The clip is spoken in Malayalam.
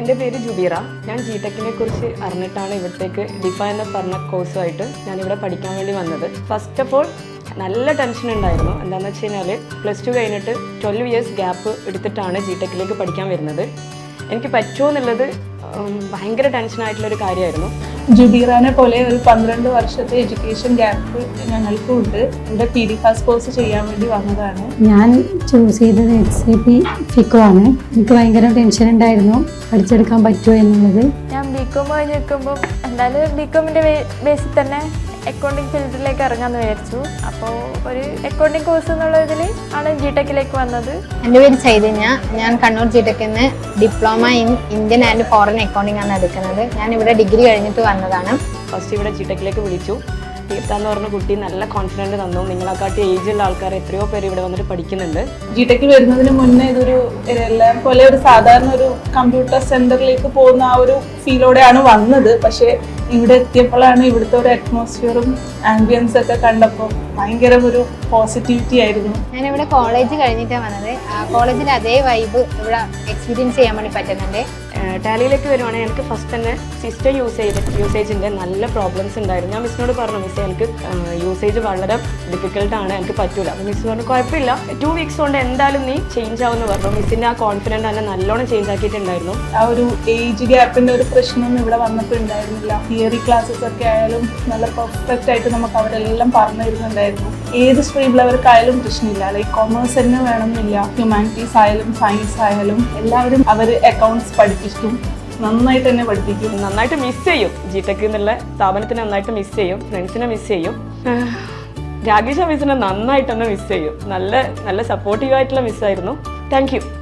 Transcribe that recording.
എന്റെ പേര് ജുബീറ. ഞാൻ ജി ടെക്കിനെ കുറിച്ച് അറിഞ്ഞിട്ടാണ് ഇവിടത്തേക്ക് ഡിഫ എന്ന് പറഞ്ഞ കോഴ്സുമായിട്ട് ഞാനിവിടെ പഠിക്കാൻ വേണ്ടി വന്നത്. ഫസ്റ്റ് ഓഫ് ഓൾ നല്ല ടെൻഷൻ ഉണ്ടായിരുന്നു. എന്താണെന്ന് വെച്ച് കഴിഞ്ഞാൽ പ്ലസ് ടു കഴിഞ്ഞിട്ട് ട്വൽവ് ഇയേഴ്സ് ഗ്യാപ്പ് എടുത്തിട്ടാണ് ജി ടെക്കിലേക്ക് പഠിക്കാൻ വരുന്നത്. എനിക്ക് പറ്റുമോ എന്നുള്ളത് ടെൻഷൻ ഭയങ്കര ടെൻഷനായിട്ടുള്ളൊരു കാര്യമായിരുന്നു. ജുബീറാനെ പോലെ ഒരു പന്ത്രണ്ട് വർഷത്തെ എഡ്യൂക്കേഷൻ ഗ്യാപ്പ് ഞങ്ങൾക്കും ഉണ്ട്. ഇവിടെ പി ഡി ഫാസ് കോഴ്സ് ചെയ്യാൻ വേണ്ടി വന്നതാണ്. ഞാൻ ചൂസ് ചെയ്തത് എച്ച് സി പി ഫിക്കോ ആണ്. എനിക്ക് ഭയങ്കര ടെൻഷൻ ഉണ്ടായിരുന്നു. പഠിച്ചെടുക്കാൻ പറ്റുമോ എന്നുള്ളത്. ഞാൻ ബി കോം കഴിഞ്ഞ് നിൽക്കുമ്പോൾ എന്തായാലും ബി കോമിന്റെ ബേസിൽ തന്നെ. അക്കൗണ്ടിങ് ഫീൽഡിലേക്ക് ഇറങ്ങാമെന്ന് വിചാരിച്ചു. അപ്പോൾ ഒരു അക്കൗണ്ടിങ് കോഴ്സ് എന്നുള്ള ഇതിൽ ആണ് ജി ടെക്കിലേക്ക് വന്നത്. എന്റെ പേര് ചൈതന്യ. ഞാൻ കണ്ണൂർ ജി ടെക്കിൽ നിന്ന് diploma in Indian and foreign accounting ആണ് എടുക്കുന്നത്. ഞാൻ ഇവിടെ ഡിഗ്രി കഴിഞ്ഞിട്ട് വന്നതാണ്. ഫസ്റ്റ് ഇവിടെ ജി ടെക്കിലേക്ക് വിളിച്ചു. തീർത്ഥ എന്ന് പറഞ്ഞ കുട്ടി നല്ല കോൺഫിഡന്റ് തന്നു. നിങ്ങളെക്കാട്ടി ഉള്ള ആൾക്കാർ എത്രയോ പേര് ഇവിടെ വന്നിട്ട് പഠിക്കുന്നുണ്ട്. ജി ടെക്കിൽ വരുന്നതിന് മുന്നേ ഇതൊരു എല്ലാം പോലെ ഒരു സാധാരണ ഒരു കമ്പ്യൂട്ടർ സെന്ററിലേക്ക് പോകുന്ന ആ ഒരു ഫീലോടെയാണ് വന്നത്. പക്ഷേ ഇവിടെ എത്തിയപ്പോഴാണ് ഇവിടുത്തെ ഒരു അറ്റ്മോസ്ഫിയറും ആംബിയൻസ് ഒക്കെ കണ്ടപ്പോൾ ഭയങ്കര ഒരു പോസിറ്റിവിറ്റി ആയിരുന്നു. ഞാൻ ഇവിടെ കോളേജ് കഴിഞ്ഞിട്ടാണ് വന്നത് കോളേജിൽ അതേ വൈബ് ഇവിടെ എക്സ്പീരിയൻസ് ചെയ്യാൻ വേണ്ടി പറ്റുന്നുണ്ട്. ടാലിയിലേക്ക് വരുവാണെങ്കിൽ എനിക്ക് ഫസ്റ്റ് തന്നെ സിസ്റ്റം യൂസ് ചെയ്ത് യൂസേജിന്റെ നല്ല പ്രോബ്ലംസ് ഉണ്ടായിരുന്നു. ഞാൻ മിസ്സിനോട് പറഞ്ഞു മിസ് എനിക്ക് യൂസേജ് വളരെ ഡിഫിക്കൽട്ടാണ് എനിക്ക് പറ്റൂല. അപ്പോൾ മിസ് പറഞ്ഞു കുഴപ്പമില്ല. ടു വീക്സ് കൊണ്ട് എന്തായാലും നീ ചേഞ്ച് ആവുമെന്ന് പറഞ്ഞു. മിസ്സിന്റെ ആ കോൺഫിഡന്റ് തന്നെ നല്ലോണം ചേഞ്ച് ആക്കിയിട്ടുണ്ടായിരുന്നു. ആ ഒരു ഏജ് ഗ്യാപ്പിന്റെ ഒരു പ്രശ്നമൊന്നും ഇവിടെ വന്നപ്പോൾ ഉണ്ടായിരുന്നില്ല തിയറി ക്ലാസ്സസ് ഒക്കെ ആയാലും നല്ല പെർഫെക്റ്റ് ആയിട്ട് നമുക്ക് അവരെല്ലാം പറഞ്ഞു തരുന്നുണ്ടായിരുന്നു. ഏത് സ്ട്രീമിലവർക്കായാലും പ്രശ്നമില്ല. ലൈക്ക് കോമേഴ്സ് തന്നെ വേണമെന്നില്ല. ഹ്യൂമാനിറ്റീസ് ആയാലും സയൻസ് ആയാലും എല്ലാവരും അവർ അക്കൗണ്ട്സ് പഠിപ്പിക്കും. നന്നായിട്ട് തന്നെ പഠിപ്പിക്കും. നന്നായിട്ട് മിസ് ചെയ്യും. ജി ടെക് എന്നുള്ള സ്ഥാപനത്തിന് നന്നായിട്ട് മിസ് ചെയ്യും. ഫ്രണ്ട്സിനെ മിസ് ചെയ്യും. രാഗേഷ് ഓഫീസിനെ നന്നായിട്ടൊന്ന് മിസ് ചെയ്യും. നല്ല നല്ല സപ്പോർട്ടീവ് ആയിട്ടുള്ള മിസ്സായിരുന്നു താങ്ക് യു